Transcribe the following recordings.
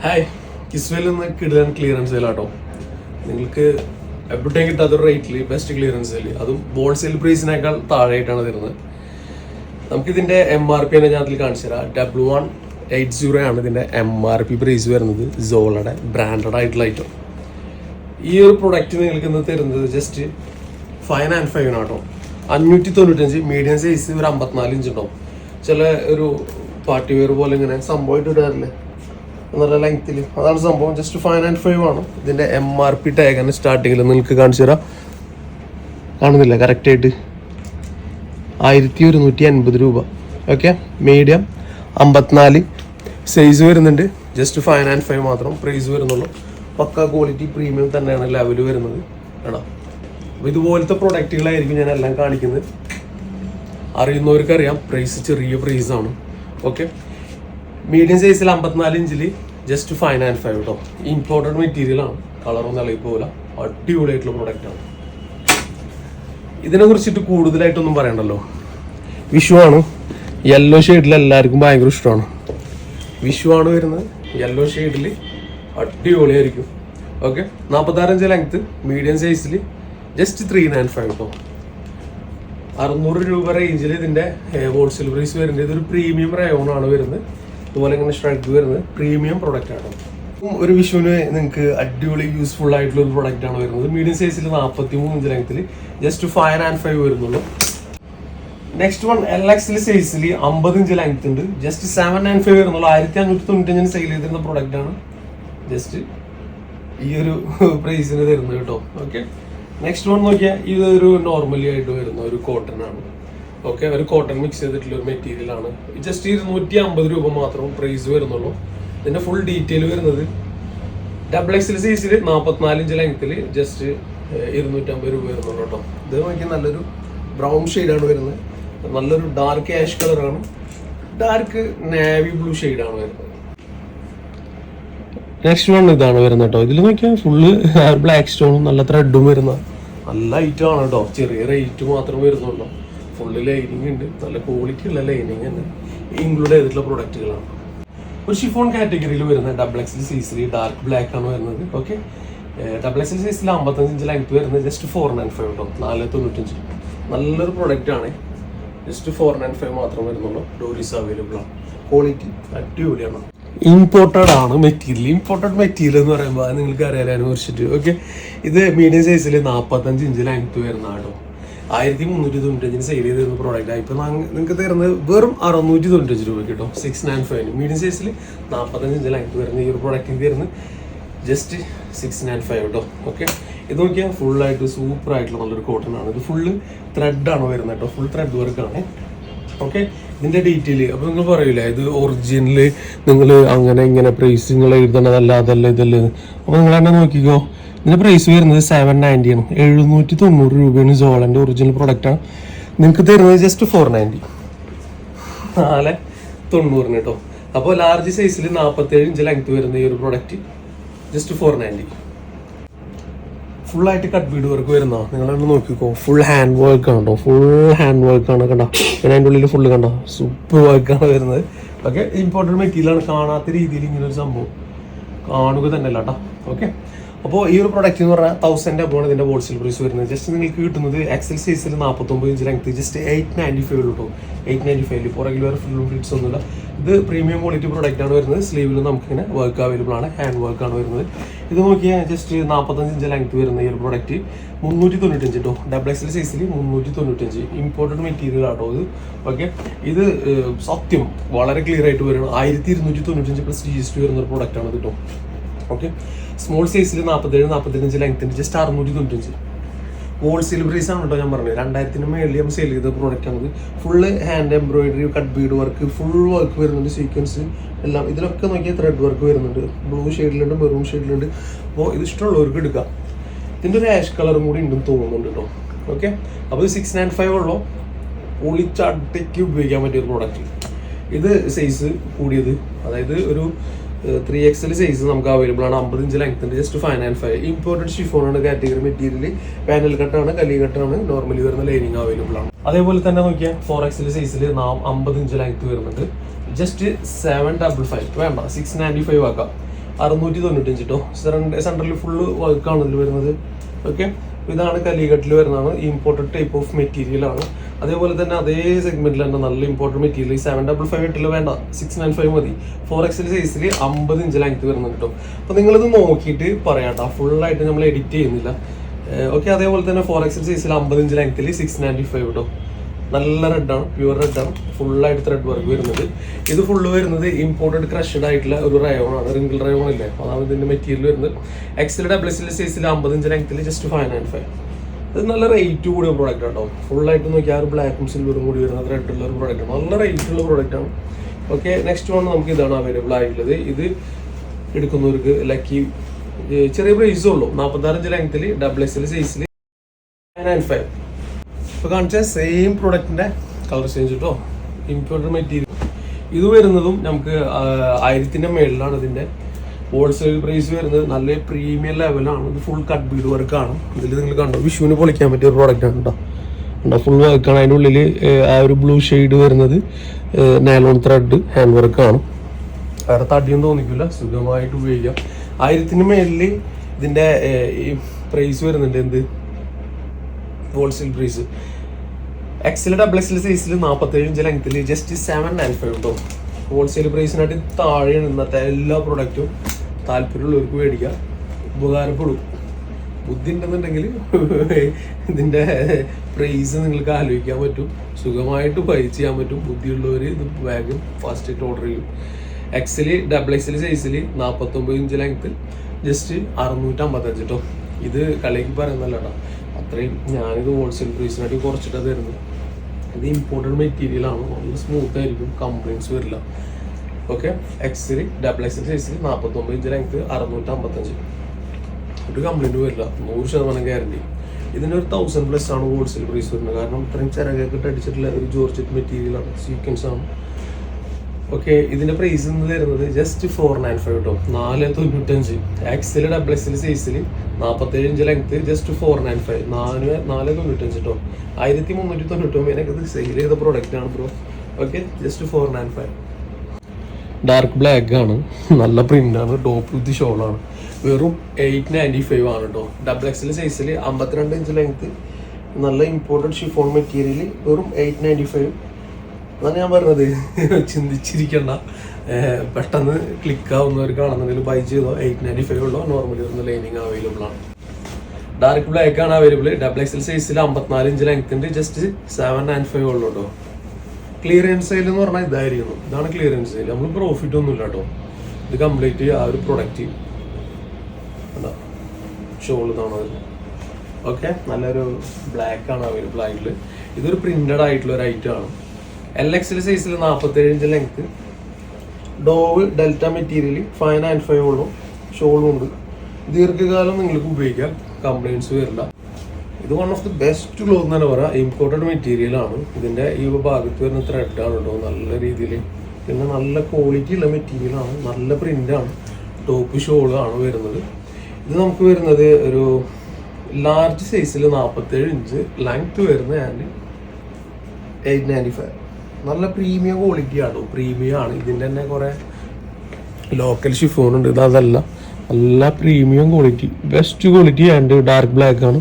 Hi കിസ്വയിൽ നിന്ന് കിടാൻ clearance സെയിലാട്ടോ നിങ്ങൾക്ക് എവിടെയും കിട്ടാത്തൊരു റേറ്റിൽ ബെസ്റ്റ് ക്ലിയറൻസ് സെയിൽ അതും ഹോൾസെയിൽ പ്രൈസിനേക്കാൾ താഴെയായിട്ടാണ് തരുന്നത്. നമുക്കിതിന്റെ എം ആർ പി തന്നെ ഞാൻ അതിൽ കാണിച്ചു തരാം. ഡബ്ല്യു വൺ എയ്റ്റ് സീറോ ആണ് ഇതിന്റെ എം ആർ പി പ്രൈസ് വരുന്നത്. സോളയുടെ ബ്രാൻഡഡ് ആയിട്ടുള്ള ഐറ്റം ഈ ഒരു പ്രൊഡക്റ്റ് നിങ്ങൾക്ക് ഇന്ന് തരുന്നത് ജസ്റ്റ് ഫൈവ് ആൻഡ് ഫൈവ് ആട്ടോ. അഞ്ഞൂറ്റി തൊണ്ണൂറ്റഞ്ച് മീഡിയം സൈസ് ഒരു അമ്പത്തിനാല് ഇഞ്ച് ഉണ്ടാവും ചില ഒരു പാർട്ടി വെയർ പോലെ ഇങ്ങനെ സംഭവമായിട്ട് ഇടാറില്ലേ? നല്ല ലെങ്ത്തിൽ അതാണ് സംഭവം. ജസ്റ്റ് ഫൈവ് ആൻഡ് ഫൈവ് ആണ്. ഇതിന്റെ എം ആർ പി ടാഗ് തന്നെ സ്റ്റാർട്ടിങ്ങിൽ നിങ്ങൾക്ക് കാണിച്ചു തരാം. കാണുന്നില്ല കറക്റ്റായിട്ട് ആയിരത്തി ഒരുന്നൂറ്റി അൻപത് രൂപ. ഓക്കെ മീഡിയം അമ്പത്തിനാല്. സൈസ് വരുന്നുണ്ട്. ജസ്റ്റ് ഫൈവ് ആൻഡ് ഫൈവ് മാത്രം പ്രൈസ് വരുന്നുള്ളൂ. പക്ക ക്വാളിറ്റി പ്രീമിയം തന്നെയാണ് ലെവൽ വരുന്നത്. കേട്ടോ അപ്പോൾ ഇതുപോലത്തെ പ്രൊഡക്റ്റുകളായിരിക്കും ഞാൻ എല്ലാം കാണിക്കുന്നത്. അറിയുന്നവർക്കറിയാം. പ്രൈസ് ചെറിയ പ്രൈസാണ് ആണ്. ഓക്കെ മീഡിയം സൈസിൽ അമ്പത്തിനാല് ഇഞ്ചിൽ ജസ്റ്റ് ഫൈവ് ആൻഡ് ഫൈവ് കേട്ടോ ഇമ്പോർട്ടന്റ് മെറ്റീരിയൽ ആണ്. കളറൊന്നും ഇളകി പോകില്ല അടിപൊളിയായിട്ടുള്ള പ്രൊഡക്റ്റ് ആണ്. ഇതിനെ കുറിച്ചിട്ട് കൂടുതലായിട്ടൊന്നും പറയണ്ടല്ലോ. വിഷു ആണ്. യെല്ലോ ഷെയ്ഡിൽ എല്ലാവർക്കും ഭയങ്കര ഇഷ്ടമാണ്. വിഷു ആണ് വരുന്നത്. യെല്ലോ ഷെയ്ഡിൽ അടിപൊളിയായിരിക്കും. ഓക്കെ നാൽപ്പത്താറഞ്ച് ലെങ്ത്ത് മീഡിയം സൈസിൽ ജസ്റ്റ് ത്രീ നയൻ ഫൈവ് കേട്ടോ അറുന്നൂറ് രൂപ റേഞ്ചിൽ ഇതിന്റെ ഹോൾസെയിൽ പ്രൈസ് വരുന്നത്. ഇതൊരു പ്രീമിയം റയോൺ ആണ് വരുന്നത്. അതുപോലെ ഇങ്ങനെ സ്ട്രൈക്ക് വരുന്നത് പ്രീമിയം പ്രൊഡക്റ്റ് ആണ്. ഒരു വിഷുവിന് നിങ്ങൾക്ക് അടിപൊളി യൂസ്ഫുൾ ആയിട്ടുള്ള ഒരു പ്രൊഡക്റ്റ് ആണ് വരുന്നത്. മീഡിയം സൈസിൽ നാൽപ്പത്തി മൂന്ന് ഇഞ്ച് ലെങ്ത്തിൽ ജസ്റ്റ് ഫൈവ് ആൻഡ് ഫൈവ് വരുന്നുള്ളൂ. നെക്സ്റ്റ് വൺ എൽ എക്സിൽ സൈസിൽ അമ്പത് ഇഞ്ച് ലെങ്ത് ഉണ്ട്. ജസ്റ്റ് സെവൻ നയൻ ഫൈവ് വരുന്നുള്ളൂ. ആയിരത്തി അഞ്ഞൂറ്റി തൊണ്ണൂറ്റഞ്ചിന് സെയിൽ ചെയ്തിരുന്ന പ്രൊഡക്റ്റ് ആണ്. ജസ്റ്റ് ഈ ഒരു പ്രൈസിന് തരുന്നത് കേട്ടോ. ഓക്കെ നെക്സ്റ്റ് വൺ നോക്കിയാൽ ഇതൊരു നോർമലി ആയിട്ട് വരുന്ന ഒരു കോട്ടൺ ആണ്. ഓക്കെ ഒരു കോട്ടൺ മിക്സ് ചെയ്തിട്ടുള്ള ഒരു മെറ്റീരിയൽ ആണ്. ജസ്റ്റ് ഇരുന്നൂറ്റി അമ്പത് രൂപ മാത്രം പ്രൈസ് വരുന്നുള്ളൂ. ഇതിന്റെ ഫുൾ ഡീറ്റെയിൽ വരുന്നത് ഡബിൾ എക്സിൽ സൈസിൽ നാൽപ്പത്തിനാല് ഇഞ്ച് ലെങ്ത്തിൽ ജസ്റ്റ് ഇരുന്നൂറ്റമ്പത് രൂപ വരുന്നുള്ളൂ കേട്ടോ. ഇത് നോക്കിയാൽ നല്ലൊരു ബ്രൗൺ ഷെയ്ഡാണ് വരുന്നത്. നല്ലൊരു ഡാർക്ക് ആഷ് കളറാണ് ഡാർക്ക് നേവി ബ്ലൂ ഷെയ്ഡാണ് വരുന്നത്. നെക്സ്റ്റ് വൺ ഇതാണ് വരുന്നത് കേട്ടോ. ഇതിൽ നോക്കിയാൽ ഫുള്ള് ബ്ലാക്ക് സ്റ്റോണും നല്ല ത്രെഡും വരുന്ന നല്ല ഐറ്റം ആണ് കേട്ടോ. ചെറിയ റേറ്റ് മാത്രം വരുന്നുള്ളൂ. ഫുള്ള് ലൈനിങ് ഉണ്ട്. നല്ല ക്വാളിറ്റി ഉള്ള ലൈനിങ് തന്നെ ഇൻക്ലൂഡ് ചെയ്തിട്ടുള്ള പ്രൊഡക്റ്റുകളാണ് ഒരു ഷിഫോൺ കാറ്റഗറിയിൽ വരുന്ന double X C three dark black ആണ് വരുന്നത്. ഓക്കെ ഡബിൾ എക്സിൽ സൈസിൽ അമ്പത്തഞ്ച് ഇഞ്ച് ലെങ്ത് വരുന്നത് ജസ്റ്റ് ഫോർ നയൻ ഫൈവ് ഉണ്ടോ നാല് തൊണ്ണൂറ്റഞ്ച് നല്ലൊരു പ്രൊഡക്റ്റ് ആണ്. ജസ്റ്റ് ഫോർ നയൻ ഫൈവ് മാത്രം വരുന്നുള്ളൂ. ഡോലീസ് അവൈലബിൾ ആണ്. ക്വാളിറ്റി അടിപൊളിയാണ്. ഇമ്പോർട്ടഡ് ആണ് മെറ്റീരിയൽ ഇമ്പോർട്ടഡ് മെറ്റീരിയൽ എന്ന് പറയുമ്പോൾ അത് നിങ്ങൾക്ക് അറിയാൻ അനുഭവിച്ചിട്ട് ഓക്കെ ഇത് മീഡിയം സൈസിൽ നാൽപ്പത്തഞ്ച് ഇഞ്ച് ലെങ്ത് വരുന്ന കേട്ടോ ആയിരത്തി മുന്നൂറ്റി തൊണ്ണൂറ്റഞ്ചിന് സെയിൽ ചെയ്ത് തരുന്ന പ്രോഡക്റ്റ് ഇപ്പൊ നിങ്ങൾക്ക് തരുന്നത് വെറും അറുന്നൂറ്റി തൊണ്ണൂറ്റഞ്ച് രൂപ കിട്ടും. സിക്സ് നയൻ ഫൈവ് മീഡിയം സൈസിൽ നാൽപ്പത്തഞ്ച് ഇഞ്ച് ലെങ്ത് വരുന്ന ഈ ഒരു പ്രോഡക്റ്റിന് തരുന്നത് ജസ്റ്റ് സിക്സ് നയൻ ഫൈവ് കേട്ടോ ഓക്കെ ഇത് നോക്കിയാൽ ഫുള്ളായിട്ട് സൂപ്പർ ആയിട്ടുള്ള നല്ലൊരു കോട്ടൺ ആണ്. ഇത് ഫുള്ള് ത്രെഡ് ആണ് വരുന്നത് കേട്ടോ. ഫുൾ ത്രെഡ് വർക്കാണ് ഓക്കെ ഇതിന്റെ ഡീറ്റെയിൽ അപ്പോൾ നിങ്ങൾ പറയില്ല ഇത് ഒറിജിനൽ നിങ്ങൾ അങ്ങനെ ഇങ്ങനെ പ്രൈസ് നിങ്ങൾ എഴുതണതല്ല അതല്ല ഇതല്ല. അപ്പോൾ നിങ്ങൾ തന്നെ നോക്കിക്കോ. ഇതിന്റെ പ്രൈസ് വരുന്നത് സെവൻ നയന്റി ആണ്. എഴുന്നൂറ്റി തൊണ്ണൂറ് രൂപയാണ് ജോളന്റെ ഒറിജിനൽ പ്രൊഡക്റ്റ് ആണ്. നിങ്ങൾക്ക് തരുന്നത് ജസ്റ്റ് ഫോർ നയന്റി നാല് തൊണ്ണൂറിന് കേട്ടോ അപ്പോൾ ലാർജ് സൈസിൽ നാൽപ്പത്തേഴ് ഇഞ്ച് ലെങ്ത് വരുന്ന ഈ ഒരു product just four ninety full ആയിട്ട് കട്ട് ബീഡ് വർക്ക് വരുന്നതാ നിങ്ങളൊന്ന് നോക്കിക്കോ. ഫുൾ ഹാൻഡ് വർക്ക് ആണ് ഫുൾ ഹാൻഡ് വർക്ക് ആണ് കണ്ടോ? പിന്നെ അതിന്റെ ഉള്ളിൽ ഫുള്ള് കണ്ടോ? സൂപ്പർ വർക്കാണ് വരുന്നത്. ഓക്കെ ഇമ്പോർട്ടന്റ് മെറ്റീരിയൽ ആണ്. കാണാത്ത രീതിയിൽ ഇങ്ങനെ ഒരു സംഭവം കാണുക തന്നെ അല്ല കേട്ടോ ഓക്കെ അപ്പോൾ ഈ ഒരു പ്രൊഡക്റ്റ് എന്ന് പറഞ്ഞാൽ തൗസൻഡ് അബോൺ ഇതിന്റെ ഹോൾസെയിൽ പ്രൈസ് വരുന്നത്. ജസ്റ്റ് നിങ്ങൾക്ക് കിട്ടുന്നത് എക്സൽ സൈസിൽ നാൽപ്പത്തൊമ്പത് inch length just eight ninety five കിട്ടും എയ്റ്റ് നയന്റി ഫൈവ് പുറകിൽ വേറെ ഫുൾ ഫിറ്റ്സ് ഒന്നുമില്ല. ഇത് പ്രീമിയം ക്വാളിറ്റി പ്രൊഡക്റ്റ് ആണ് വരുന്നത്. സ്ലീവിൽ നമുക്കിങ്ങനെ വർക്ക് അവൈലബിൾ ആണ്. ഹാൻഡ് വർക്ക് ആണ് വരുന്നത്. ഇത് നോക്കിയാൽ ജസ്റ്റ് നാൽപ്പത്തഞ്ച് ഇഞ്ച് ലെങ്ത് വരുന്ന ഈ ഒരു പ്രൊഡക്റ്റ് മുന്നൂറ്റി തൊണ്ണൂറ്റഞ്ച് കേട്ടോ ഡബിൾ എക്സൽ സൈസിൽ മുന്നൂറ്റി തൊണ്ണൂറ്റഞ്ച് ഇമ്പോർട്ടന്റ് മെറ്റീരിയൽ ആട്ടോ ഇത്. ഓക്കെ ഇത് സത്യം വളരെ ക്ലിയർ ആയിട്ട് വരണം. ആയിരത്തി ഇരുന്നൂറ്റി തൊണ്ണൂറ്റഞ്ച് പ്ലസ് ജി എസ് ടി വരുന്ന ഒരു പ്രൊഡക്റ്റ് ആണ് ഇത് കേട്ടോ ഓക്കെ. സ്മോൾ സൈസിൽ നാൽപ്പത്തേഴ് നാൽപ്പത്തഞ്ച് ലെങ്ത്തിന് ജസ്റ്റ് അറുന്നൂറ്റി തൊണ്ണൂറ്റഞ്ച് ഹോൾസെയിൽ പ്രൈസ് ആണ് കേട്ടോ ഞാൻ പറഞ്ഞത്. രണ്ടായിരത്തിന് മേളിൽ നമ്മൾ സെയിൽ ചെയ്ത പ്രോഡക്റ്റ് ആണ് full hand embroidery cut bead work full work വരുന്നുണ്ട് സീക്വൻസ് എല്ലാം. ഇതിലൊക്കെ നോക്കിയാൽ ത്രെഡ് വർക്ക് വരുന്നുണ്ട്. ബ്ലൂ ഷെയ്ഡിലുണ്ട് മെറൂൺ ഷെയ്ഡിലുണ്ട് അപ്പോൾ ഇത് ഇഷ്ടമുള്ളവർക്ക് എടുക്കാം. ഇതിന്റെ ഒരു ആഷ് കളറും കൂടി ഉണ്ടെന്ന് തോന്നുന്നുണ്ട് കേട്ടോ ഓക്കെ? അപ്പോൾ ഇത് സിക്സ് നയൻ ഫൈവ് ഉള്ളോ. ഒളിച്ചടയ്ക്ക് ഉപയോഗിക്കാൻ പറ്റിയ ഒരു പ്രോഡക്റ്റ് ഇത് സൈസ് കൂടിയത്. അതായത് ഒരു ത്രീ എക്സൽ സൈസ് നമുക്ക് അവൈലബിൾ ആണ്. അമ്പത് ഇഞ്ച് ലെങ്ത് ഉണ്ട്. Just five and five important chiffon ആണ് കാറ്റഗറി മെറ്റീരിയൽ പാനൽ കട്ടാണ് കലി കട്ടാണ് നോർമലി വരുന്ന ലൈനിങ് അവൈലബിൾ ആണ്. അതേപോലെ തന്നെ നോക്കിയാൽ ഫോർ എക്സൽ സൈസിൽ നാം അമ്പത് ഇഞ്ച് ലെങ്ത് വരുന്നുണ്ട്. ജസ്റ്റ് സെവൻ ഡബിൾ ഫൈവ് വേണ്ട സിക്സ് നയന്റി ഫൈവ് ആക്കാം. അറുന്നൂറ്റി തൊണ്ണൂറ്റഞ്ച് കേട്ടോ സെൻട്രൽ ഫുള്ള് വർക്കാണ് ഇതിൽ വരുന്നത്. ഓക്കെ ഇതാണ് കലികട്ടിൽ വരുന്നതാണ്. ഇമ്പോർട്ടഡ് ടൈപ്പ് ഓഫ് മെറ്റീരിയൽ ആണ്. അതേപോലെ തന്നെ അതേ സെഗ്മെന്റിൽ തന്നെ നല്ല ഇമ്പോർട്ടന്റ് മെറ്റീരിയൽ ഈ സെവൻ ഡബിൾ ഫൈവ് എട്ടിൽ വേണ്ട. സിക്സ് നയൻ ഫൈവ് മതി. ഫോർ എക്സിൽ സൈസിൽ അമ്പത് ഇഞ്ച് ലെങ്ത് വരുന്നുണ്ട് കേട്ടോ അപ്പോൾ നിങ്ങളിത് നോക്കിയിട്ട് പറയാട്ടോ. ഫുള്ളായിട്ട് നമ്മൾ എഡിറ്റ് ചെയ്യുന്നില്ല. ഓക്കെ അതേപോലെ തന്നെ ഫോർ എക്സിൽ സൈസിൽ അമ്പത് ഇഞ്ച് ലെങ്ത്തിൽ സിക്സ് നയന്റി ഫൈവ് കേട്ടോ നല്ല റെഡാണ് പ്യുവർ റെഡാണ് ഫുള്ളായിട്ട് ത്രെഡ് വർക്ക് വരുന്നത്. ഇത് ഫുള്ള് വരുന്നത് ഇമ്പോർട്ടഡ് ക്രഷഡ് ആയിട്ടുള്ള ഒരു റയോൺ ആണ് റിങ്കിൾ റയോൺ ഇല്ലേ അതാണ് ഇതിന്റെ മെറ്റീരിയൽ വരുന്നത്. എക്സിൽ ഡബിൾ എക്സിൽ സൈസിൽ അമ്പത് ഇഞ്ച് ലെങ്ത്തിൽ ജസ്റ്റ് ഫൈവ് നയൻ ഫൈവ് ഇത് നല്ല റേറ്റ് കൂടിയ പ്രോഡക്റ്റ് കേട്ടോ ഫുള്ളായിട്ട് നോക്കിയാൽ ഒരു ബ്ലാക്കും സിൽവറും കൂടി വരുന്ന ഉള്ള ഒരു പ്രോഡക്റ്റ് ആണ്. നല്ല റേറ്റ് ഉള്ള പ്രോഡക്റ്റ് ആണ്. ഓക്കെ നെക്സ്റ്റ് വൺ നമുക്ക് ഇതാണ് അവൈലബിൾ ആയിട്ടുള്ളത്. ഇത് എടുക്കുന്നവർക്ക് ലക്കി ചെറിയ പ്രൈസേ ഉള്ളൂ. നാൽപ്പത്താറഞ്ച് ലെങ്ത്തിൽ ഡബിൾ എക്സിൽ സൈസിൽ നയൻ ഫൈവ് ഇപ്പോൾ കാണിച്ച സെയിം പ്രൊഡക്റ്റിന്റെ കളർ ചേഞ്ച് കേട്ടോ ഇമ്പോർട്ടന്റ് മെറ്റീരിയൽ ഇത് വരുന്നതും നമുക്ക് ആയിരത്തിന്റെ മേളിലാണ് ഇതിന്റെ ഹോൾസെയിൽ പ്രൈസ് വരുന്നത്. നല്ല പ്രീമിയം ലെവലാണ് ഇത് ഫുൾ കട്ട് ബീഡ് വർക്കാണ് ഇതിൽ നിങ്ങൾ കണ്ടോ? വിഷുവിന് പൊളിക്കാൻ പറ്റിയ ഒരു പ്രോഡക്റ്റ് ആണ് കേട്ടോ കണ്ടോ? ഫുൾ വർക്കാണ് അതിന്റെ ഉള്ളിൽ ആ ഒരു ബ്ലൂ ഷെയ്ഡ് വരുന്നത് നൈലോൺ ത്രെഡ് ഹാൻഡ് വർക്ക് ആണ്. വേറെ തടിയും തോന്നിക്കില്ല. സുഖമായിട്ട് ഉപയോഗിക്കാം. ആയിരത്തിന് മേളിൽ ഇതിന്റെ പ്രൈസ് വരുന്നുണ്ട് എന്ത്? ഹോൾസെയിൽ ഇൻക്രീസ് എക്സിൽ ഡബിൾ എക്സിൽ സൈസിൽ നാൽപ്പത്തേഴ് ഇഞ്ച് ലെങ്ത്തിൽ ജസ്റ്റ് സെവൻ നയൻ ഫൈവ് കേട്ടോ ഹോൾസെയിൽ പ്രൈസിനായിട്ട് താഴെയാണ് ഇന്നത്തെ എല്ലാ പ്രൊഡക്റ്റും താല്പര്യമുള്ളവർക്ക് മേടിക്കുക ഉപകാരപ്പെടും. ബുദ്ധി ഉണ്ടെന്നുണ്ടെങ്കിൽ ഇതിന്റെ പ്രൈസ് നിങ്ങൾക്ക് ആലോചിക്കാൻ പറ്റും. സുഖമായിട്ട് ബൈ ചെയ്യാൻ പറ്റും. ബുദ്ധിയുള്ളവർ ഇത് വേഗം ഫാസ്റ്റ് ആയിട്ട് ഓർഡർ ചെയ്യും. എക്സിൽ ഡബിൾ എക്സിൽ സൈസിൽ നാൽപ്പത്തൊമ്പത് ഇഞ്ച് ലെങ്ത്തിൽ ജസ്റ്റ് അറുന്നൂറ്റമ്പത്തഞ്ച് കേട്ടോ ഇത് കളിക്ക് പറയുന്നല്ല കേട്ടോ അത്രയും ഞാനിത് ഹോൾസെയിൽ പ്രൈസിനായിട്ട് കുറച്ചിട്ടാണ് തരുന്നത് ഇത് ഇമ്പോർട്ടന്റ് മെറ്റീരിയലാണ് നല്ല സ്മൂത്ത് ആയിരിക്കും. കംപ്ലയിൻസ് വരില്ല. ഓക്കെ എക്സിൽ ഡബിൾ എക്സിൽ സൈസിൽ നാൽപ്പത്തൊമ്പത് ഇഞ്ച് ലെങ്ത് അറുന്നൂറ്റി അമ്പത്തഞ്ച് ഒരു കംപ്ലയിന്റ് വരില്ല. നൂറ് ശതമാനം ഗ്യാരണ്ടി ഇതിന് ഒരു തൗസൻഡ് പ്ലസ് ആണ് ഹോൾസെയിൽ പ്രൈസ് വരുന്നത്. കാരണം ഇത്രയും ചിറകൊക്കെ അടിച്ചിട്ടുള്ള ഒരു ജോർജറ്റ് മെറ്റീരിയലാണ് സീക്വൻസ് ആണ്. ഓക്കെ ഇതിന്റെ പ്രൈസ് എന്ന് തരുന്നത് ജസ്റ്റ് ഫോർ നയൻ ഫൈവ് കേട്ടോ നാല് തൊണ്ണൂറ്റഞ്ച്. എക്സിൽ ഡബിൾ എക്സിൽ സൈസിൽ നാൽപ്പത്തേഴ് inch length just four nine five നാല് നാല് തൊണ്ണൂറ്റഞ്ച് കേട്ടോ ആയിരത്തി മുന്നൂറ്റി തൊണ്ണൂറ്റൊമ്പതിനൊക്കെ ഇത് സെയിൽ ചെയ്ത പ്രോഡക്റ്റ് ആണ് bro okay just four nine five dark black ആണ്. നല്ല പ്രിന്റ് ആണ്. ടോപ്പ് വിത്ത് ഷോളാണ് വെറും എയ്റ്റ് നയന്റി ഫൈവ് ആണ് കേട്ടോ ഡബിൾ എക്സിൽ സൈസിൽ അമ്പത്തിരണ്ട് ഇഞ്ച് ലെങ്ത് നല്ല ഇമ്പോർട്ടന്റ് ഷിഫോൺ മെറ്റീരിയൽ വെറും എയ്റ്റ് നയന്റി ഫൈവ് അതാണ് ഞാൻ പറഞ്ഞത്. ചിന്തിച്ചിരിക്കണ്ട. പെട്ടെന്ന് ക്ലിക്ക് ആവുന്നവർ കാണുന്നുണ്ടെങ്കിൽ ബൈ ചെയ്തോ എയ്റ്റ് നയന്റി ഫൈവ് ഉള്ളോ നോർമലി ഒന്ന് ലൈനിങ് അവൈലബിൾ ആണ്. ഡാർക്ക് ബ്ലാക്ക് ആണ് അവൈലബിൾ ഡബിൾ എക്സൽ സൈസിൽ അമ്പത്തിനാല് ഇഞ്ച് ലെങ്ത് ഉണ്ട്. ജസ്റ്റ് സെവൻ നയൻ ഫൈവ് ഉള്ളൂ കേട്ടോ. ക്ലിയറൻസ് സെയിൽ എന്ന് പറഞ്ഞാൽ ഇതായിരിക്കുന്നു. ഇതാണ് ക്ലിയറൻസ് സെയിൽ നമ്മൾ പ്രോഫിറ്റ് ഒന്നുമില്ല കേട്ടോ. ഇത് കംപ്ലീറ്റ് ആ ഒരു പ്രൊഡക്റ്റ് ഷോൾ ഇതാണ് ഓക്കെ നല്ലൊരു ബ്ലാക്ക് ആണ് അവൈലബിൾ ആയിട്ടുള്ളത്. ഇതൊരു പ്രിന്റഡ് ആയിട്ടുള്ള ഒരു ഐറ്റം ആണ്. എൽ എക്സിൽ സൈസിൽ നാൽപ്പത്തേഴ് inch length dove delta material five nine five ഉള്ളൂ. ഷോളും ഉണ്ട്. ദീർഘകാലം നിങ്ങൾക്ക് ഉപയോഗിക്കാം. കംപ്ലയിൻസ് വരില്ല. ഇത് one of the best cloth എന്ന് തന്നെ പറയാം. ഇമ്പോർട്ടഡ് മെറ്റീരിയൽ ആണ്. ഇതിന്റെ ഈ ഭാഗത്ത് വരുന്ന ത്രെഡ് ആണ് കേട്ടോ നല്ല രീതിയിൽ പിന്നെ നല്ല ക്വാളിറ്റി ഉള്ള മെറ്റീരിയലാണ് നല്ല പ്രിന്റാണ് ടോപ്പ് ഷോൾ ആണ് വരുന്നത്. ഇത് നമുക്ക് വരുന്നത് ഒരു ലാർജ് സൈസിൽ നാൽപ്പത്തേഴ് ഇഞ്ച് ലെങ്ത് വരുന്ന ആൻഡ് എയ്റ്റ് നയന്റി ഫൈവ് നല്ല പ്രീമിയം ക്വാളിറ്റി ആണ്. പ്രീമിയം ആണ്. ഇതിന്റെ തന്നെ കുറേ ലോക്കൽ ഷിഫോൺ ഉണ്ട്. ഇത് അതല്ല. നല്ല premium quality best quality and dark black ആണ്.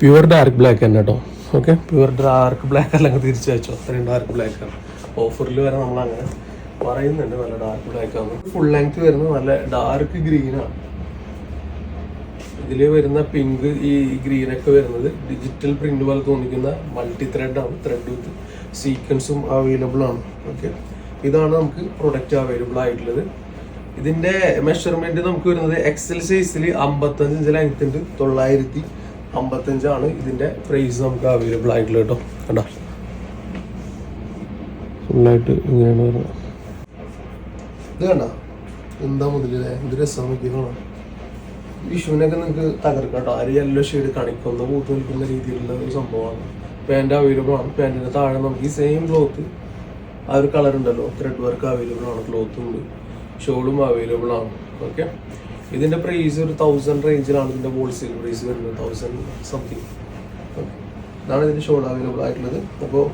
പ്യുവർ ഡാർക്ക് ബ്ലാക്ക് തന്നെ കേട്ടോ ഓക്കെ പ്യുവർ ഡാർക്ക് ബ്ലാക്ക് അല്ലെങ്കിൽ തിരിച്ചു വെച്ചോ. അത്രയും ഡാർക്ക് ബ്ലാക്ക് ആണ്. ഓഫറിൽ വരെ നമ്മൾ അങ്ങനെ പറയുന്നുണ്ട് നല്ല ഡാർക്ക് ബ്ലാക്ക് ആണ്. ഫുൾ ലെങ്ത് വരുന്നത് നല്ല ഡാർക്ക് ഗ്രീൻ ആണ്. ഇതിൽ വരുന്ന പിങ്ക് ഈ ഗ്രീൻ ഒക്കെ വരുന്നത് ഡിജിറ്റൽ പ്രിന്റ് പോലെ തോന്നിക്കുന്ന മൾട്ടി ആണ്. ത്രെഡ് വിത്ത് സീക്വൻസും അവൈലബിൾ ആണ്. ഓക്കെ ഇതാണ് നമുക്ക് പ്രൊഡക്റ്റ് അവൈലബിൾ ആയിട്ടുള്ളത്. ഇതിന്റെ മെഷർമെന്റ് നമുക്ക് വരുന്നത് എക്സൽ സൈസിൽ അമ്പത്തഞ്ച് ഇഞ്ച് ലെങ്ത് ഉണ്ട്. തൊള്ളായിരത്തി അമ്പത്തഞ്ചാണ് ഇതിന്റെ പ്രൈസ് നമുക്ക് അവൈലബിൾ ആയിട്ടുള്ളത് കേട്ടോ. കണ്ടോ? ഫുള്ളായിട്ട് ഇങ്ങനെയാണ് ഇത് കണ്ട? എന്താ മുതലേ എന്ത് രസം വിഷുവിനൊക്കെ നിങ്ങൾക്ക് തകർക്കാം കേട്ടോ. അരി യെല്ലോ ഷെയ്ഡ് കണിക്കൊന്ന് പൂത്ത് നിൽക്കുന്ന രീതിയിലുള്ള ഒരു സംഭവമാണ്. പാന്റ് അവൈലബിൾ ആണ്. പാന്റിന്റെ താഴെ നമുക്ക് ഈ സെയിം ക്ലോത്ത് ആ ഒരു കളർ ഉണ്ടല്ലോ. ത്രെഡ് വർക്ക് അവൈലബിൾ ആണ്. ക്ലോത്തും ഉണ്ട്. ഷോളും അവൈലബിൾ ആണ്. ഓക്കെ ഇതിന്റെ പ്രൈസ് ഒരു തൗസൻഡ് റേഞ്ചിലാണ് ഇതിന്റെ ഹോൾസെയിൽ പ്രൈസ് വരുന്നത്. തൗസൻഡ് സംതിങ് ഇതാണ് ഇതിന്റെ ഷോൾ അവൈലബിൾ ആയിട്ടുള്ളത്. അപ്പോൾ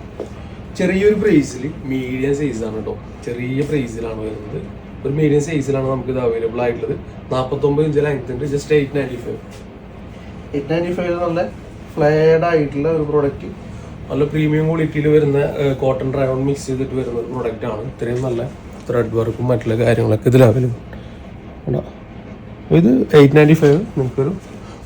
ചെറിയൊരു പ്രൈസിൽ മീഡിയം സൈസ് ആണ് കേട്ടോ ചെറിയ പ്രൈസിലാണ് വരുന്നത്. ഒരു മീഡിയം സൈസിലാണ് നമുക്ക് ഇത് അവൈലബിൾ ആയിട്ടുള്ളത്. നാൽപ്പത്തൊമ്പത് ഇഞ്ച് ലെങ്ത് ഉണ്ട്. Just eight ninety five eight ninety five നല്ല ഫ്ലേഡ് ആയിട്ടുള്ള ഒരു പ്രോഡക്റ്റ് നല്ല പ്രീമിയം ക്വാളിറ്റിയിൽ വരുന്ന കോട്ടൺ ഡ്രൈവൺ മിക്സ് ചെയ്തിട്ട് വരുന്ന ഒരു പ്രോഡക്റ്റ് ആണ്. ഇത്രയും നല്ല ത്രെഡ് വർക്കും മറ്റുള്ള കാര്യങ്ങളൊക്കെ ഇതിൽ അവൈലബിൾ ഇത് എയ്റ്റ് നയന്റി ഫൈവ് നിങ്ങൾക്കൊരു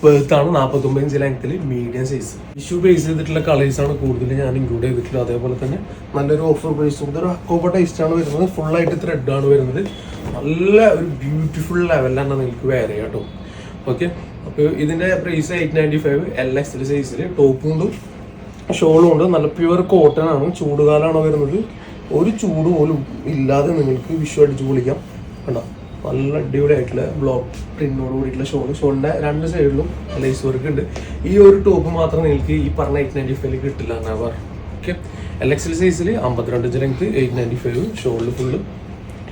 വേർത്താണ് നാൽപ്പത്തൊമ്പത് ഇഞ്ച് ലെങ്ത്തിൽ മീഡിയം സൈസ് ഇഷ്യൂ ബേസ് ചെയ്തിട്ടുള്ള കളേഴ്സാണ് കൂടുതൽ ഞാൻ ഇൻക്ലൂഡ് ചെയ്തിട്ടുള്ളത്. അതേപോലെ തന്നെ നല്ലൊരു ഓഫർ പ്രൈസ് ഇതൊരു അക്കോബ ടേസ്റ്റ് ആണ് വരുന്നത്. ഫുള്ളായിട്ട് ത്രെഡ് ആണ് വരുന്നത്. നല്ല ഒരു ബ്യൂട്ടിഫുൾ ലെവലാണ് നിങ്ങൾക്ക് വേറെ കേട്ടോ. ഓക്കെ അപ്പോൾ ഇതിന്റെ price eight ninety five L X സൈസിൽ ടോപ്പും ഉണ്ട്. ഷോളും ഉണ്ട്. നല്ല പ്യുവർ കോട്ടൺ ആണ്. ചൂടുകാലമാണ് വരുന്നത്. ഒരു ചൂട് പോലും ഇല്ലാതെ നിങ്ങൾക്ക് വിഷു അടിച്ച് പൊളിക്കാം. കണ്ടോ? നല്ല അടിപൊളി ആയിട്ടുള്ള ബ്ലോക്ക് പ്രിന്റോട് കൂടിയിട്ടുള്ള ഷോൾ ഷോളിന്റെ രണ്ട് സൈഡിലും ലേസ് വർക്ക് ഉണ്ട്. ഈ ഒരു ടോപ്പ് മാത്രം നിങ്ങൾക്ക് ഈ പറഞ്ഞ എയ്റ്റ് നയന്റി ഫൈവിൽ കിട്ടില്ല എന്നാ പറഞ്ഞു ഓക്കെ എൽ എക്സ് എൽ സൈസിൽ അമ്പത്തിരണ്ട് inch length eight ninety five ഷോളിൽ full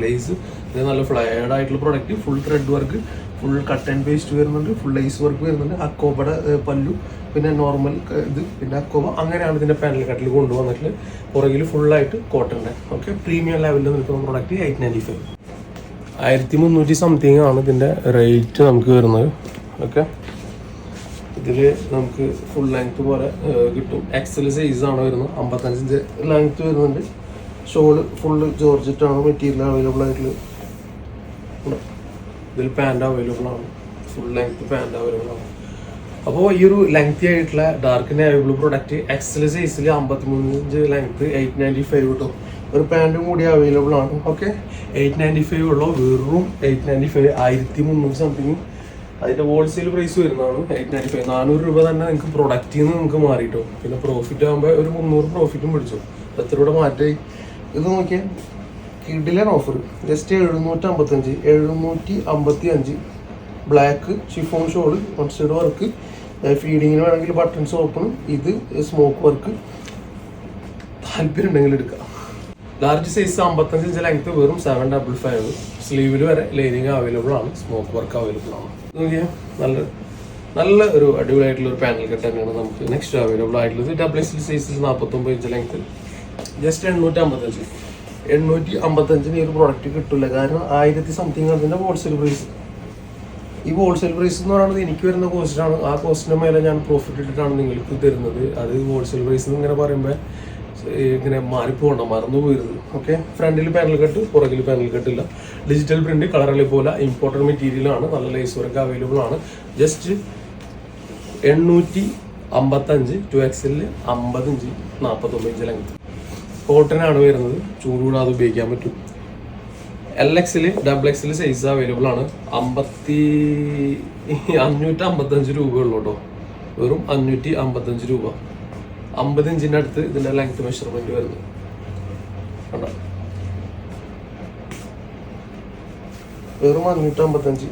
lace ഇത് നല്ല ഫ്ലയേഡ് ആയിട്ടുള്ള product full thread work full cut and paste വരുന്നുണ്ട് ഫുൾ ലേസ് വർക്ക് വരുന്നുണ്ട്. അക്കോബയുടെ പല്ലു പിന്നെ നോർമൽ ഇത് പിന്നെ അക്കോബ അങ്ങനെയാണ് ഇതിന്റെ പാനൽ കട്ടിൽ കൊണ്ടുവന്നിട്ട് പുറകിൽ ഫുള്ളായിട്ട് കോട്ടന്റെ ഓക്കെ പ്രീമിയം ലെവലിൽ നിൽക്കുന്ന പ്രൊഡക്റ്റ് എയ്റ്റ് നയന്റി ഫൈവ് ആയിരത്തി മുന്നൂറ്റി സംതിങ് ആണ് ഇതിന്റെ റേറ്റ് നമുക്ക് വരുന്നത്. ഓക്കെ ഇതിൽ നമുക്ക് ഫുൾ ലെങ്ത് പോലെ കിട്ടും. എക്സൽ സൈസ് ആണ് വരുന്നത്. അമ്പത്തഞ്ചിന്റെ ലെങ്ത് വരുന്നുണ്ട്. ഷോൾ ഫുള്ള് ജോർജറ്റ് ആണ് മെറ്റീരിയൽ അവൈലബിൾ ആയിട്ടുള്ളത്. ഉണ്ട്. ഇതിൽ പാന്റ് അവൈലബിൾ ആണ്. ഫുൾ ലെങ്ത് പാന്റ് അവൈലബിൾ ആണ്. അപ്പോൾ ഈ ഒരു ലെങ്തി ആയിട്ടുള്ള ഡാർക്ക് നേവി പ്രൊഡക്റ്റ് എക്സൽ സൈസിൽ അമ്പത്തി മൂന്നിഞ്ച് ലെങ്ത് എയ്റ്റ് നയന്റി ഫൈവ് കിട്ടും. ഒരു പാന്റും കൂടി അവൈലബിൾ ആണ്. ഓക്കെ എയ്റ്റ് നയന്റി ഫൈവ് ഉള്ളൂ വെറും എയ്റ്റ് നയന്റി ഫൈവ് ആയിരത്തി മുന്നൂറ് സംതിങ് അതിന്റെ ഹോൾസെയിൽ പ്രൈസ് വരുന്നതാണ്. എയ്റ്റ് നയന്റി ഫൈവ് നാനൂറ് രൂപ തന്നെ നിങ്ങൾക്ക് പ്രൊഡക്റ്റിൽ നിന്ന് നിങ്ങൾക്ക് മാറിയിട്ടു പിന്നെ പ്രോഫിറ്റ് ആകുമ്പോൾ ഒരു മുന്നൂറ് പ്രോഫിറ്റും പിടിച്ചു. എത്ര രൂപ മാറ്റി ഇത് നോക്കിയാൽ കിഡിലൻ ഓഫർ ജസ്റ്റ് എഴുന്നൂറ്റി അമ്പത്തഞ്ച് എഴുന്നൂറ്റി അമ്പത്തി അഞ്ച് black chiffon shawl one work ഫീഡിങ്ങിന് വേണമെങ്കിൽ ബട്ടൺസ് ഓപ്പണും ഇത് സ്മോക്ക് വർക്ക് താല്പര്യം ഉണ്ടെങ്കിൽ എടുക്കാം. ലാർജ് സൈസ് അമ്പത്തഞ്ച് ഇഞ്ച് ലെങ്ത് വെറും സെവൻ ഡബിൾ ഫൈവ് സ്ലീവിൽ വരെ ലൈനിങ് അവൈലബിൾ ആണ് സ്മോക്ക് വർക്ക് അവൈലബിൾ ആണ്. നോക്കിയാൽ നല്ല നല്ല ഒരു അടിപൊളിയായിട്ടുള്ള ഒരു പാനൽ കട്ട് നമുക്ക് നെക്സ്റ്റ് അവൈലബിൾ ആയിട്ടുള്ളത്. ഡബിൾ എക്സ് സൈസിൽ നാൽപ്പത്തൊമ്പത് ഇഞ്ച് ലെങ്ത് ജസ്റ്റ് എണ്ണൂറ്റി അമ്പത്തഞ്ച് എണ്ണൂറ്റി അമ്പത്തഞ്ചിന് ഈ ഒരു പ്രോഡക്റ്റ് കിട്ടില്ല കാരണം ആയിരത്തി സംതിങ് അതിന്റെ ഹോൾസെയിൽ പ്രൈസ് ഈ ഹോൾസെയിൽ പ്രൈസ് എന്ന് പറയുന്നത് എനിക്ക് വരുന്ന കോസ്റ്റാണ് ആ കോസ്റ്റിന്റെ മേലെ ഞാൻ പ്രോഫിറ്റ് ഇട്ടിട്ടാണ് നിങ്ങൾക്ക് തരുന്നത്. അത് ഹോൾസെയിൽ പ്രൈസ് എന്ന് ഇങ്ങനെ പറയുമ്പോൾ ഇങ്ങനെ മാറിപ്പോകണം മറന്നു പോയിരുന്നത് ഓക്കെ ഫ്രണ്ടിൽ പാനൽ കട്ട് പുറകിൽ പാനൽ കട്ടില്ല ഡിജിറ്റൽ പ്രിന്റ് കളറിലെ പോലെ ഇമ്പോർട്ടന്റ് മെറ്റീരിയൽ ആണ്. നല്ല ലൈസ് വർക്ക് അവൈലബിൾ ആണ്. ജസ്റ്റ് എണ്ണൂറ്റി അമ്പത്തഞ്ച് ടു എക്സലിൽ അമ്പത് ഇഞ്ച് നാൽപ്പത്തൊമ്പത് ഇഞ്ച് ലെങ്ത് കോട്ടൺ ആണ് വരുന്നത്. ചൂടുകൂടാതെ ഉപയോഗിക്കാൻ പറ്റും. എൽ എക്സിൽ ഡബിൾ എക്സിൽ സൈസ് അവൈലബിൾ ആണ്. അമ്പത്തി അഞ്ഞൂറ്റി അമ്പത്തഞ്ച് രൂപയുള്ളൂ കേട്ടോ. വെറും അഞ്ഞൂറ്റി അമ്പത്തഞ്ച് രൂപ. അമ്പത് ഇഞ്ചിന്റെ അടുത്ത് ഇതിന്റെ ലെങ്ത് മെഷർമെന്റ് വരുന്നു. കണ്ടോ? വെറും അഞ്ഞൂറ്റി അമ്പത്തഞ്ച്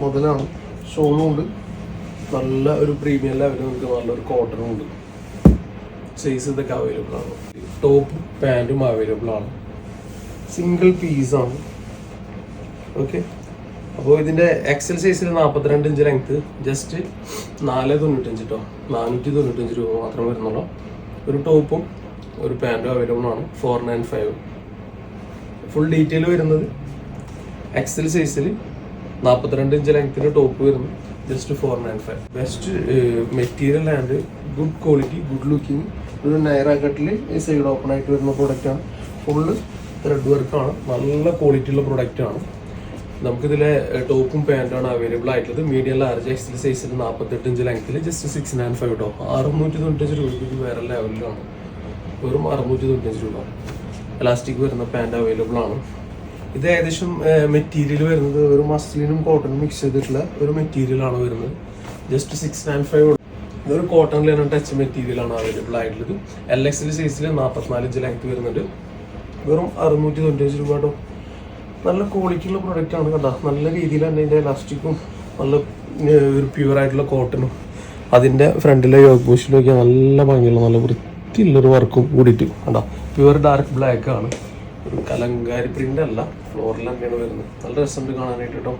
മുതലാണ് ഷോളും ഉണ്ട്. നല്ല ഒരു പ്രീമിയം ലെവലിൽ നമുക്ക് നല്ലൊരു കോട്ടണും ഉണ്ട്. സൈസ് ഇതൊക്കെ അവൈലബിൾ ആണ്. ടോപ്പും പാന്റും അവൈലബിൾ ആണ്. സിംഗിൾ പീസാണ് ഓക്കെ അപ്പോൾ ഇതിന്റെ എക്സൽ സൈസിൽ നാൽപ്പത്തിരണ്ട് ഇഞ്ച് ലെങ്ത് ജസ്റ്റ് നാല് തൊണ്ണൂറ്റഞ്ച് കേട്ടോ നാനൂറ്റി തൊണ്ണൂറ്റഞ്ച് രൂപ മാത്രം വരുന്നുള്ളൂ. ഒരു ടോപ്പും ഒരു പാന്റും അവൈലബിൾ ആണ്. Four nine five full detail വരുന്നത് എക്സൽ സൈസിൽ നാൽപ്പത്തിരണ്ട് ഇഞ്ച് ലെങ്ത്തിന്റെ ടോപ്പ് വരുന്നു. Just four nine five best material and good quality good looking ഒരു നയറ കട്ടിൽ ഈ സൈഡ് ഓപ്പൺ ആയിട്ട് വരുന്ന പ്രൊഡക്റ്റാണ് ഫുള്ള് ത്രെഡ് വർക്കാണ് നല്ല ക്വാളിറ്റിയുള്ള പ്രൊഡക്റ്റാണ് നമുക്കിതിലെ ടോപ്പും പാന്റാണ് അവൈലബിൾ ആയിട്ടുള്ളത്. മീഡിയം ലാർജ് എക്സൽ സൈസിൽ നാൽപ്പത്തെട്ട് ഇഞ്ച് ലെങ്ത്തിൽ ജസ്റ്റ് സിക്സ് നയൻ ഫൈവ് കേട്ടോ അറുന്നൂറ്റി തൊണ്ണൂറ്റഞ്ച് രൂപയ്ക്ക് വേറെ ലെവലിലാണ് വെറും അറുന്നൂറ്റി തൊണ്ണൂറ്റഞ്ച് രൂപ. എലാസ്റ്റിക് വരുന്ന പാന്റ് അവൈലബിൾ ആണ്. ഇത് ഏകദേശം മെറ്റീരിയൽ വരുന്നത് ഒരു മസ്ലിനും കോട്ടണും മിക്സ് ചെയ്തിട്ടുള്ള ഒരു മെറ്റീരിയൽ ആണ് വരുന്നത്. ജസ്റ്റ് സിക്സ് നയൻ ഫൈവ് ഇതൊരു കോട്ടണിലാണ് ടച്ച് മെറ്റീരിയൽ ആണ് അവൈലബിൾ ആയിട്ടുള്ളത്. എൽ എക്സിൽ സൈസിൽ നാൽപ്പത്തിനാല് ഇഞ്ച് ലെങ്ത് വരുന്നുണ്ട്. വെറും അറുന്നൂറ്റി തൊണ്ണൂറ്റഞ്ച് രൂപ കേട്ടോ നല്ല ക്വാളിറ്റി ഉള്ള പ്രൊഡക്റ്റ് ആണ് കേട്ടോ നല്ല രീതിയിൽ തന്നെ ഇതിന്റെ ഇലാസ്റ്റിക്കും നല്ല ഒരു പ്യൂർ ആയിട്ടുള്ള കോട്ടണും അതിന്റെ ഫ്രണ്ടിലെ യോഗ ബൂഷിലൊക്കെ നല്ല ഭംഗിയുള്ള നല്ല വൃത്തിയുള്ളൊരു വർക്കും കൂടിയിട്ട് കണ്ടോ. പ്യുവർ ഡാർക്ക് ബ്ലാക്ക് ആണ്. ഒരു കലങ്കാരി പ്രിന്റ് അല്ല ഫ്ലോറിൽ തന്നെയാണ് വരുന്നത്. നല്ല രസമുണ്ട് കാണാനായിട്ട് കേട്ടോ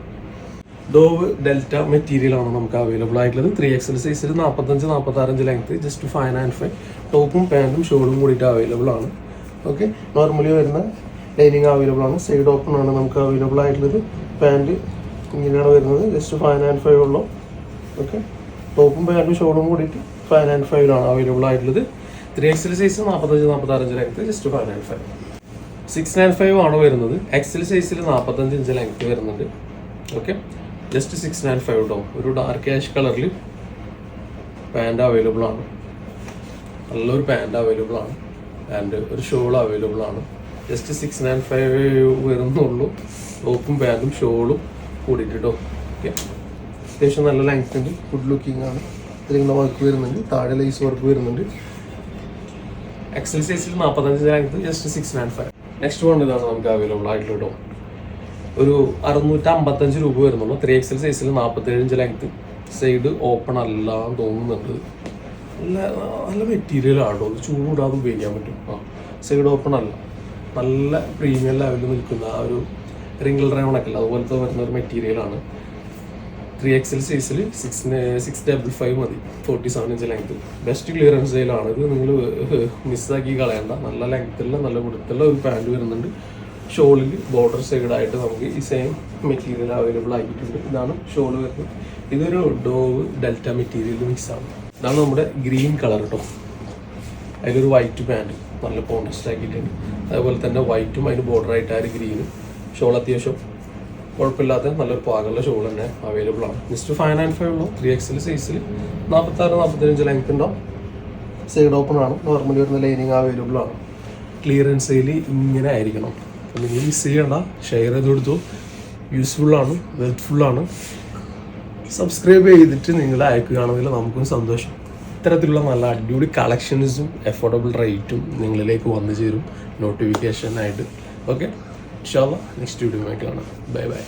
ഡോവ് ഡെൽറ്റ മെറ്റീരിയൽ ആണ് നമുക്ക് അവൈലബിൾ ആയിട്ടുള്ളത്. ത്രീ എക്സൽ സൈസിൽ നാൽപ്പത്തഞ്ച് നാൽപ്പത്താറഞ്ച് length just five and five ടോപ്പും പാന്റും ഷോളും കൂടിയിട്ട് അവൈലബിൾ ആണ്. ഓക്കെ നോർമലി വരുന്ന ലൈനിങ് അവൈലബിൾ ആണ്. സൈഡ് ഓപ്പൺ ആണ് നമുക്ക് അവൈലബിൾ ആയിട്ടുള്ളത്. പാന്റ് ഇങ്ങനെയാണ് വരുന്നത്. ജസ്റ്റ് ഫൈവ് ആൻഡ് ഫൈവ് ഉള്ളൂ. ഓക്കെ ടോപ്പും പാന്റും ഷോളും കൂടിയിട്ട് ഫൈവ് ആൻഡ് ഫൈവിലാണ് അവൈലബിൾ ആയിട്ടുള്ളത്. ത്രീ എക്സൽ സൈസ് നാൽപ്പത്തഞ്ച് നാൽപ്പത്താറഞ്ച് length just five and five six nine five ആണ് വരുന്നത്. എക്സൽ സൈസിൽ നാൽപ്പത്തഞ്ച് ഇഞ്ച് ലെങ്ത് വരുന്നുണ്ട്. Okay just six nine five കേട്ടോ ഒരു ഡാർക്ക് ആഷ് കളറിൽ പാന്റ് അവൈലബിൾ ആണ്. നല്ലൊരു പാന്റ് അവൈലബിൾ ആണ്. ആൻഡ് ഒരു ഷോൾ അവൈലബിൾ ആണ്. ജസ്റ്റ് സിക്സ് നയൻ ഫൈവ് വരുന്നുള്ളൂ ടോപ്പും ബാഗും ഷോളും കൂടിയിട്ട് ഓക്കെ അത്യാവശ്യം നല്ല ലെങ്ത് ഉണ്ട്. ഗുഡ് ലുക്കിംഗ് ആണ്. ഇതിലിങ്ങനെ വർക്ക് വരുന്നുണ്ട്. താഴെ ലൈസ് വർക്ക് വരുന്നുണ്ട്. എക്സൽ സൈസിൽ നാൽപ്പത്തഞ്ച് length just six nine five next one ഇതാണ് നമുക്ക് അവൈലബിൾ ആയിട്ടുള്ള ഒരു അറുന്നൂറ്റി അമ്പത്തഞ്ച് രൂപ വരുന്നുള്ളൂ. ത്രീ എക്സൽ സൈസിൽ നാൽപ്പത്തേഴ് ഇഞ്ച് ലെങ്ത് സൈഡ് ഓപ്പൺ അല്ല എന്ന് തോന്നുന്നുണ്ട് നല്ല നല്ല മെറ്റീരിയൽ ആണോ ചൂടാതെ ഉപയോഗിക്കാൻ പറ്റും. ആ സൈഡ് ഓപ്പൺ അല്ല. നല്ല പ്രീമിയം ലെവലിൽ നിൽക്കുന്ന ആ ഒരു റിംഗിൾ അല്ല അതുപോലത്തെ വരുന്ന ഒരു മെറ്റീരിയലാണ് ത്രീ എക്സ് എൽ സൈസിൽ സിക്സ് സിക്സ് ഡബിൾ ഫൈവ് മതി. Forty seven inch length best clearance സെയിലാണ് ഇത് നിങ്ങൾ മിസ്സാക്കി കളയണ്ട. നല്ല ലെങ്ത്തുള്ള നല്ല കൊടുത്തുള്ള ഒരു പാന്റ് വരുന്നുണ്ട്. ഷോളിൽ ബോർഡർ സൈഡായിട്ട് നമുക്ക് ഈ സെയിം മെറ്റീരിയൽ അവൈലബിൾ ആക്കിയിട്ടുണ്ട് ഇതാണ് ഷോൾ വരുന്നത്. ഇതൊരു ഡോവ് ഡെൽറ്റ മെറ്റീരിയൽ മിക്സ് ആണ്. ഇതാണ് നമ്മുടെ ഗ്രീൻ കളർ കേട്ടോ അതിലൊരു വൈറ്റ് പാന്റ് നല്ല കോൺട്രസ്റ്റ് ആക്കിയിട്ടുണ്ട്. അതുപോലെ തന്നെ വൈറ്റും അതിന് ബോർഡർ ആയിട്ട് ആ ഒരു ഗ്രീനും ഷോൾ അത്യാവശ്യം കുഴപ്പമില്ലാത്ത നല്ലൊരു പാകമുള്ള ഷോൾ തന്നെ അവൈലബിൾ ആണ്. ജസ്റ്റ് ഫൈവ് നയൻ ഫൈവ് ഉള്ളൂ. ത്രീ എക്സിൽ സൈസിൽ നാൽപ്പത്താറ് നാൽപ്പത്തഞ്ച് ലെങ്ത് ഉണ്ടാവും സൈഡ് ഓപ്പൺ ആണ്. നോർമലി വരുന്ന ലൈനിങ് അവൈലബിൾ ആണ്. ക്ലിയറൻസ് സെയിൽ ഇങ്ങനെ ആയിരിക്കണം. അപ്പം നിങ്ങൾ മിസ് ചെയ്യണ്ട. ഷെയർ ചെയ്ത് കൊടുത്തു. യൂസ്ഫുള്ളാണ് ആണ്. സബ്സ്ക്രൈബ് ചെയ്തിട്ട് നിങ്ങൾ അയക്കുകയാണെങ്കിൽ നമുക്കും സന്തോഷം. ഇത്തരത്തിലുള്ള നല്ല അടിപൊളി കളക്ഷൻസും അഫോർഡബിൾ റേറ്റും നിങ്ങളിലേക്ക് വന്നു ചേരും. നോട്ടിഫിക്കേഷനായിട്ട് ഓക്കെ ഇൻഷാല്ല നെക്സ്റ്റ് വീഡിയോ കാണാം. Bye bye